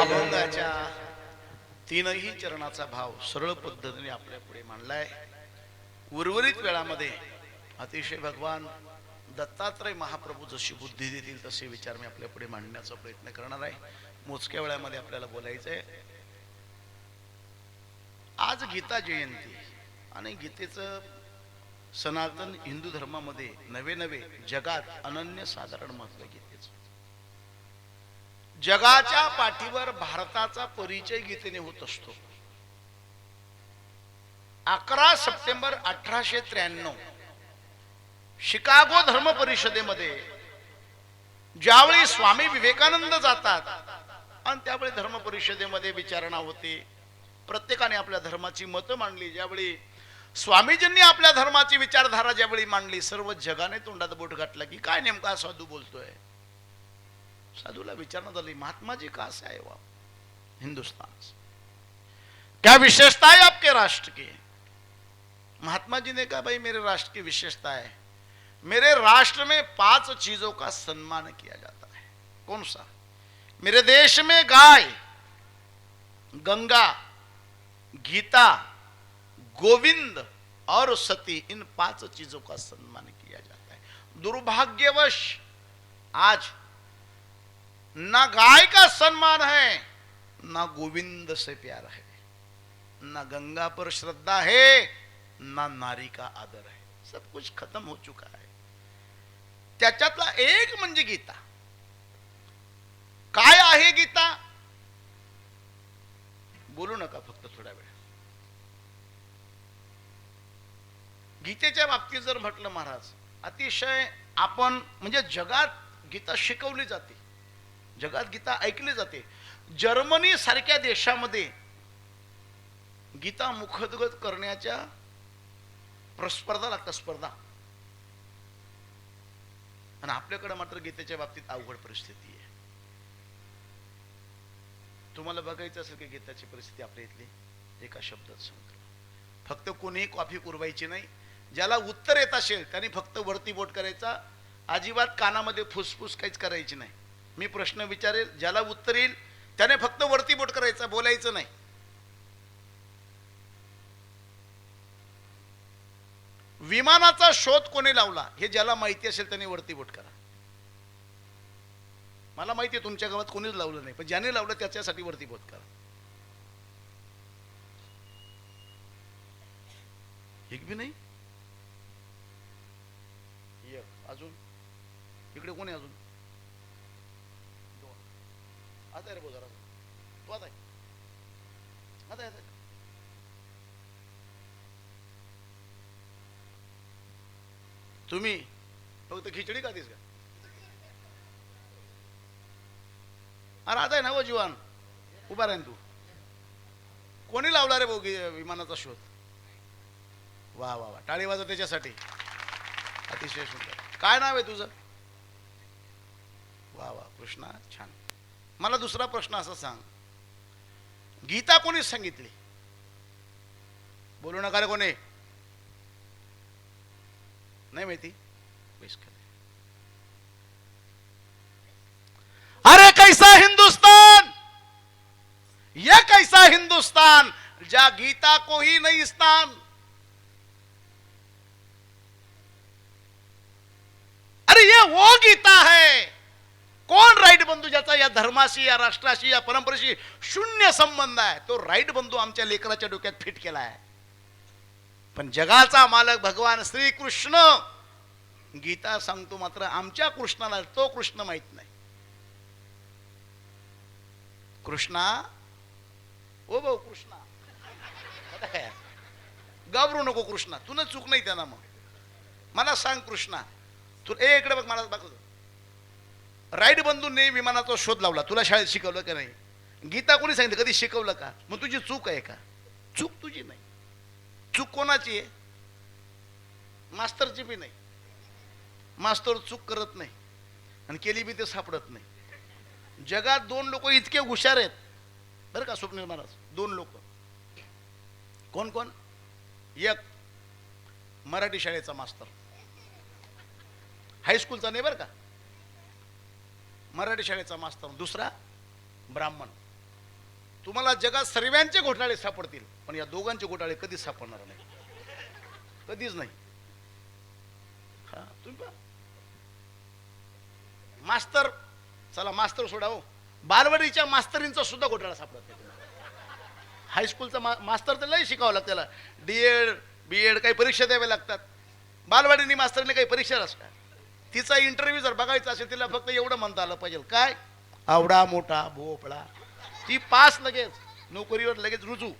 अभंगाच्या तीनही चरणाचा भाव सरळ पद्धतीने आपल्या पुढे मांडलाय. उर्वरित वेळामध्ये अतिशय भगवान दत्तात्रय महाप्रभू जशी बुद्धी देतील तसे विचार मी आपल्या पुढे मांडण्याचा प्रयत्न करणार आहे. मोजक्या वेळामध्ये आपल्याला बोलायचं आहे आज गीता जयंती आणि गीतेचं सनातन हिंदू धर्मामध्ये नवे नवे जगात अनन्य साधारण महत्त्व गीतेचं. जगाच्या पाठीवर भारताचा परिचय गीतेने होत असतो. अकरा सप्टेंबर अठराशे त्र्याण्णव शिकागो धर्म परिषदेमध्ये ज्यावेळी स्वामी विवेकानंद जातात आणि त्यावेळी धर्म परिषदेमध्ये विचारणा होते. प्रत्येकाने आपल्या धर्माची मतं मांडली. ज्यावेळी स्वामीजींनी आपल्या धर्माची विचारधारा ज्यावेळी मांडली सर्व जगाने तोंडात बोट घातला की काय नेमका साधू बोलतोय? साधूला विचारण्यात आली महात्मा जी कहाँ से आए आप हिंदुस्तान से क्या विशेषता है आपके राष्ट्र की? महात्मा जी ने कहा, भाई, मेरे राष्ट्र की विशेषता है। मेरे राष्ट्र में पाँच चीज़ों का सम्मान किया जाता है। कौन सा? मेरे देश में गाय, गंगा, गीता, गोविंद और सती, इन पाँच चीज़ों का सम्मान किया जाता है। दुर्भाग्यवश, आज ना गाय का सम्मान है ना गोविंद से प्यार है ना गंगा पर श्रद्धा है ना नारी का आदर है। सब कुछ खत्म हो चुका है। त्याच्यातला एक म्हणजे गीता। काय आहे गीता? बोलू नका फक्त थोडा वेळ. गीतेच्या बाबतीत जर म्हटलं महाराज अतिशय आपण म्हणजे जगात गीता शिकवली जाते. जगात गीता ऐकली जाते. जर्मनी सारख्या देशामध्ये गीता मुखोद्गत करण्याच्या प्रस्पर्धा लागतात स्पर्धा. आणि आपल्याकडे मात्र गीतेच्या बाबतीत अवघड परिस्थिती आहे. तुम्हाला बघायचं असेल की गीताची परिस्थिती आपल्या इथली एका शब्दात सांगतो. फक्त कोणीही कॉफी पुरवायची नाही. ज्याला उत्तर येत असेल त्याने फक्त वरती बोट करायचा. अजिबात कानामध्ये फुसफुस काहीच करायची नाही. मी प्रश्न विचारेल ज्याला उत्तर येईल त्याने फक्त वरती बोट करायचा बोलायचं नाही. विमानाचा शोध कोणी लावला? हे ज्याला माहिती असेल त्याने वरती बोट करा. मला माहिती आहे तुमच्या गावात कोणीच लावलं नाही पण ज्याने लावलं त्याच्यासाठी वरती बोट करा. एक बी नाही? अजून. इकडे कोणी अजून? दोन आता आहे रे भाऊ जरा तू आता आहे आता आहे, तुम्ही फक्त खिचडी खातीस का? अरे आता आहे ना वो जीवन? उभा राहीन तू. कोणी लावला रे भाऊ विमानाचा शोध? वा वा वा. टाळी वाजव त्याच्यासाठी. अतिशय सुंदर. काय नाव आहे तुझं? वा वा. कृष्णा छान. मला दुसरा प्रश्न असा सांग. गीता कोणी सांगितली? बोलू नका रे कोणी. नाही माहिती. अरे कैसा हिंदुस्तान? ये कैसा हिंदुस्तान? जा गीता को ही नहीं स्थान. अरे ये वो गीता है। कोण राईट बंधू ज्याचा या धर्माशी या राष्ट्राशी या परंपरेशी शून्य संबंध आहे? तो राईट बंधू आमच्या लेकराच्या डोक्यात फिट केला आहे. पण जगाचा मालक भगवान श्रीकृष्ण. गीता सांगतो मात्र आमच्या कृष्णाला तो कृष्ण माहीत नाही. कृष्णा ओ भाऊ कृष्णा. आता काय घाबरू नको कृष्णा तुला चूक नाही त्यांना मग. मला सांग कृष्णा तू ए इकडे बघ मला बघ राईट बंधूंनी विमानाचा शोध लावला. तुला शाळेत शिकवलं का नाही? गीता कोणी सांगितलं? कधी शिकवलं का? मग तुझी चूक आहे का? चूक तुझी नाही. चूक कोणाची आहे? मास्तरची बी नाही. मास्तर चूक करत नाही. आणि केली बी ते सापडत नाही. जगात दोन लोक इतके हुशार आहेत. बरं का स्वप्नील महाराज? दोन लोक. कोण कोण? एक मराठी शाळेचा मास्तर. हायस्कूलचा नाही बरं का? मराठी शाळेचा मास्तर दुसरा ब्राह्मण. तुम्हाला जगात सर्वांचे घोटाळे सापडतील पण या दोघांचे घोटाळे कधीच सापडणार नाही. कधीच नाही. हा तुम्ही मास्तर चला मास्तर सोडा हो. बालवाडीच्या मास्तरींचा सुद्धा घोटाळा सापडत नाही हायस्कूलचा मा मास्तर तर लय शिकावं लागतं त्याला. डी एड बी एड काही परीक्षा द्याव्या लागतात. बालवाडीनी मास्तरने काही परीक्षा असतात तिचा इंटरव्ह्यू जर बघायचा असेल तिला फक्त एवढं म्हणता आलं पाहिजे. काय? आवडा मोठा भोपळा. ती पास लगेच. नोकरीवर लगेच रुजू.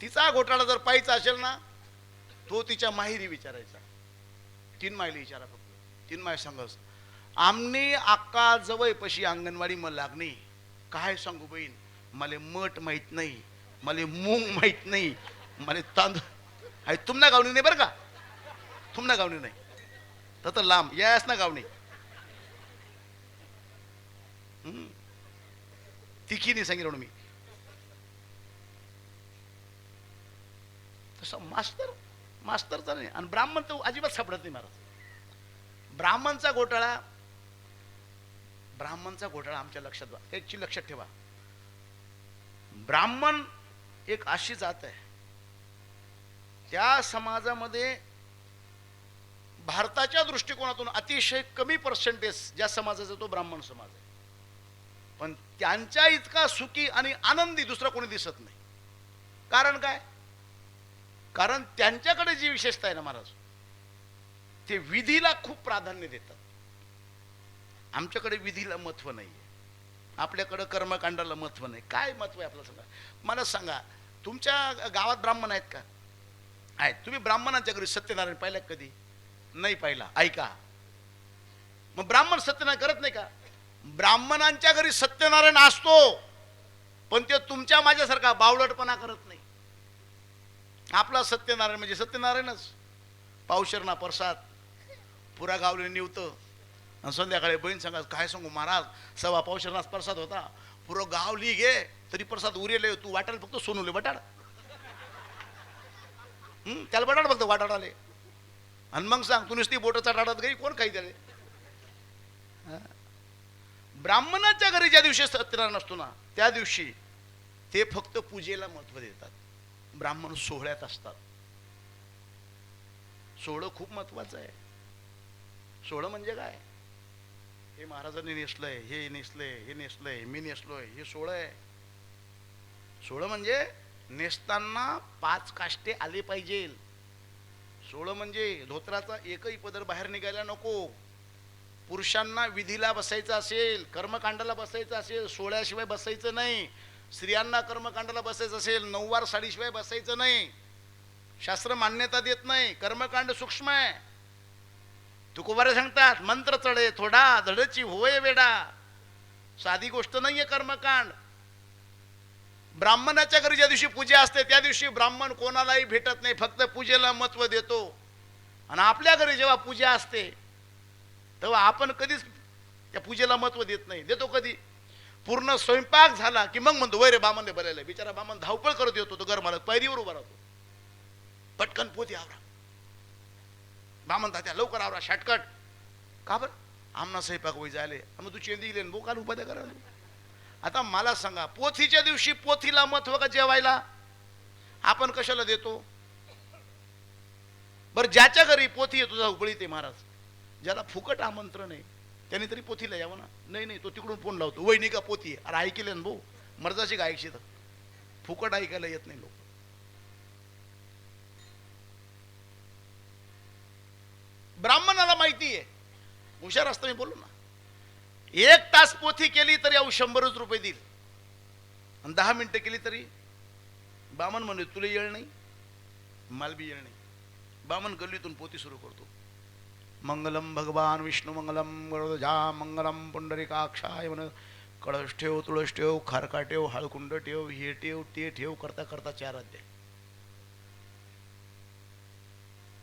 तिचा घोटाळा जर पाहायचा असेल ना तो तिच्या माहेरी विचारायचा. तीन मायली विचारा फक्त. तीन माय सांगस आमने आक्का जवळ पशी अंगणवाडी मला लागणे काय सांगू बहीण? मला मठ माहीत नाही. मला मूग माहीत नाही. मला तांदूळ आहे तुमना गावणी नाही बरं का? तुमना गावणी नाही. तर तर लांब. यास ना गावणी तिखी नाही सांगितलं मी. तसं मास्तर मास्तरचा नाही. आणि ब्राह्मण तर अजिबात सापडत नाही महाराज. ब्राह्मणचा घोटाळा ब्राह्मणचा घोटाळा आमच्या लक्षात वा त्याची लक्षात ठेवा. ब्राह्मण एक अशी जात आहे. त्या समाजामध्ये भारताच्या दृष्टिकोनातून अतिशय कमी पर्सेंटेज ज्या समाजाचा तो ब्राह्मण समाज आहे. पण त्यांच्या इतका सुखी आणि आनंदी दुसरा कोणी दिसत नाही. कारण काय? कारण त्यांच्याकडे जी विशेषता आहे ना महाराज ते विधीला खूप प्राधान्य देतात. आमच्याकडे विधीला महत्त्व नाही आपल्याकडं कर्मकांडाला महत्त्व नाही. काय महत्त्व आहे आपल्याला सांगा? मला सांगा तुमच्या गावात ब्राह्मण आहेत का? आहेत. तुम्ही ब्राह्मणांच्या घरी सत्यनारायण पाहिल्या कधी? नाही पाहिला. ऐका. मग ब्राह्मण सत्यनारायण करत नाही का? ब्राह्मणांच्या घरी सत्यनारायण असतो पण ते तुमच्या माझ्यासारखा बावलटपणा करत नाही. आपला सत्यनारायण म्हणजे सत्यनारायणच. पावशरणा प्रसाद पुरा गावले निवतं आणि संध्याकाळी बहीण सांगा काय सांगू महाराज? सव्वा पावशरनाच प्रसाद होता. पुरं गाव ली गे तरी प्रसाद उरेले. तू वाटायला फक्त सोनवले बटाड. हम्म, त्याला बटाड फक्त वाटाड आले आणि मग सांग तू नुसती बोटाचा टाळत गई कोण काही त्याने ब्राह्मणाच्या घरी ज्या दिवशी सत्यनारायण असतो ना त्या दिवशी ते फक्त पूजेला महत्त्व देतात. ब्राह्मण सोहळ्यात असतात. सोहळं खूप महत्वाचं आहे. सोहळं म्हणजे काय? हे महाराजांनी नेसलंय हे नेसलंय हे नेसलंय मी नेसलोय हे सोहळं आहे. सोहळं म्हणजे नेसताना पाच काष्टे आले पाहिजे सोळं म्हणजे धोत्राचा एकही पदर बाहेर निघायला नको. पुरुषांना विधीला बसायचं असेल कर्मकांडाला बसायचं असेल सोळ्याशिवाय बसायचं नाही. स्त्रियांना कर्मकांडाला बसायचं असेल नऊवार साडीशिवाय बसायचं नाही. शास्त्र मान्यता देत नाही कर्मकांड सूक्ष्म आहे. तुकोबारे सांगतात मंत्र चढे थोडा धडची होय वेडा. साधी गोष्ट नाहीये कर्मकांड. ब्राह्मणाच्या घरी ज्या दिवशी पूजा असते त्या दिवशी ब्राह्मण कोणालाही भेटत नाही फक्त पूजेला महत्त्व देतो. आणि आपल्या घरी जेव्हा पूजा असते तेव्हा आपण कधीच त्या पूजेला महत्त्व देत नाही. देतो कधी? पूर्ण स्वयंपाक झाला की मग म्हणतो वैरे बामन बोलायला बिचारा बामन धावपळ करत येतो तो घरमालक पायरीवर उभा राहतो. पटकन पोती आवरा. बामन तात्या लवकर आवरा शॉर्टकट. का बरं? आमना स्वयंपाक वय झाले मग तू चेंदी गेले बोकाल उपाध्या करा आता मला सांगा पोथीच्या दिवशी पोथीला महत्त्व का जेवायला. आपण कशाला देतो? बरं ज्याच्या घरी पोथी आहे तुझा उकळी ते महाराज. ज्याला फुकट आमंत्रण आहे त्याने तरी पोथीला यावं ना? नाही नाही तो तिकडून फोन लावतो. वहिनी का पोथी अरे ऐकले ना भाऊ? मर्जाची गायकशी तर फुकट ऐकायला येत नाही लोक. ब्राह्मणाला माहिती आहे. हुशार असतं मी बोललो ना. एक तास पोथी केली तरी अहो शंभरच रुपये देईल. आणि दहा मिनटं केली तरी? बामन म्हणे तुला येळ नाही मला बी येळ नाही. बामन गल्लीतून पोथी सुरू करतो. मंगलम भगवान विष्णू मंगलम झा मंगलम पुंडरिकाक्षाय म्हण कळस ठेव तुळस ठेव खारका ठेव हळकुंड ठेव हे ठेव ते ठेव करता करता चार अध्याय.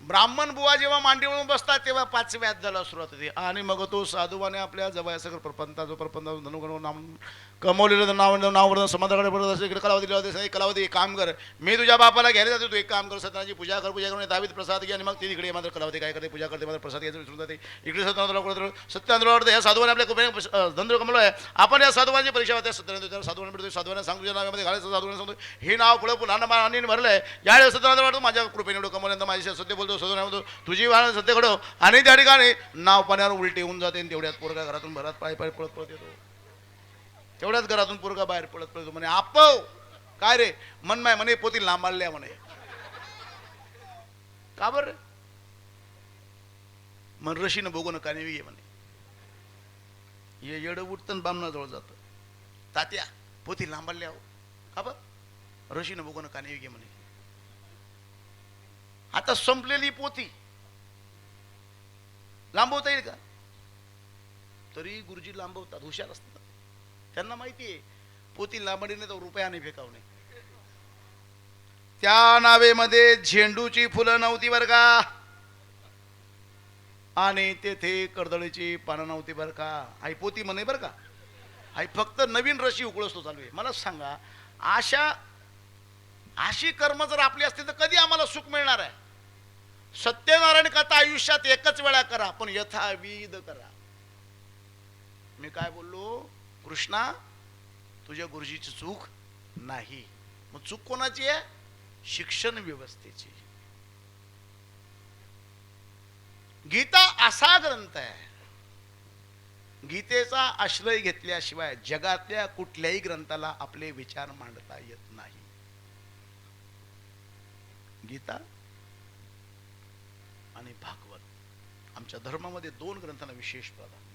ब्राह्मण बुवा जेव्हा मांडीवरून बसतात तेव्हा पाचव्या झाला सुरुवात होती. आणि मग तो साधूवाने आपल्या जवळ सगळं जो प्रपंच धनुगण नाम कमवलेलं नाव नाव समाधाकडे पडत असेल इकडे कलावधी कलावधी कलावधी एक काम कर. मी तुझ्या बापाला घ्यायला जातो तू एक काम कर सत्यनाची पूजा कर पूजा करून दावीत प्रसाद घे आणि मग ती तिकडे मात्र कलावती काय करते पूजा करते मात्र प्रसाद घ्यायचं विसरून जाते. इकडे सत्यनाथला करतो सत्यनाथला या साधूवाने आपल्या कुपेने धंद्र कमलो आहे. आपण या साधवांची परीक्षा होत्या सत्यनाथ त्या साधुवाने भेटतो साधुवाने तुझ्या नावामध्ये घालायचं साधुवाने सांगतो हे नाव पुढे पुन्हा आणि भरलं आहे यावेळेस सत्यनाथ वाटतो माझ्या कृपेने एवढं कमवल्यानंतर माझी सत्य बोलतो सदन म्हणतो तुझी वाहन सत्य घडव. आणि त्या ठिकाणी नाव पाण्यावर उलटी होऊन जाते आणि तेवढ्यात पोरगा घरातून भरात पाय पाय पळत पळत येतो. तेवढ्याच घरातून पोरगा बाहेर पडत पडतो म्हणे आपव हो. काय रे? मनमाय म्हणे पोती लांबाळल्या म्हणे. का बर? मन रशीनं बघून कानेवी घे म्हणे. ये येड उठतं बामणाजवळ जातं. तात्या पोती लांबाळल्या हो. का बर? रशीनं बघू नका नेवी घे म्हणे. आता संपलेली पोती. लांबवता येईल का? तरी गुरुजी लांबवतात हुशार असतात. त्यांना माहिती आहे पोती लांबडीने तर रुपयाने फेकावणे त्या नावेमध्ये झेंडूची फुलं नव्हती बरं का? आणि तेथे कर्दळीची पानं नव्हती बरं का? आई पोती म्हणे बरं का? आई फक्त नवीन रशी उकळसतो चालू आहे. मला सांगा अशा अशी कर्म जर आपली असतील तर कधी आम्हाला सुख मिळणार आहे? सत्यनारायण कथा आयुष्यात एकच वेळा करा पण यथाविध करा. मी काय बोललो? कृष्णा तुझ्या गुरुजीची चूक नाही. मग चूक कोणाची आहे? शिक्षण व्यवस्थेची. गीता असा ग्रंथ आहे. गीतेचा आश्रय घेतल्याशिवाय जगातल्या कुठल्याही ग्रंथाला आपले विचार मांडता येत नाही. गीता आणि भागवत आमच्या धर्मामध्ये दोन ग्रंथांना विशेष प्रधान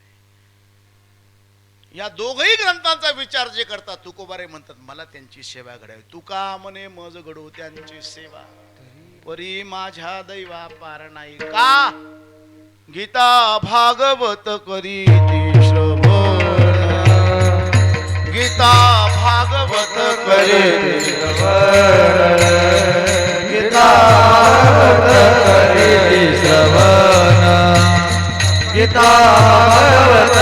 या दोघही ग्रंथांचा विचार जे करतात तुकोबारे म्हणतात मला त्यांची सेवा घडावी. तुका म्हणे मज घडू त्यांची सेवा? परी माझ्या दैवा पार नाही का? गीता भागवत करी श्रवण. गीता भागवत करी ती गीता गीता भगवत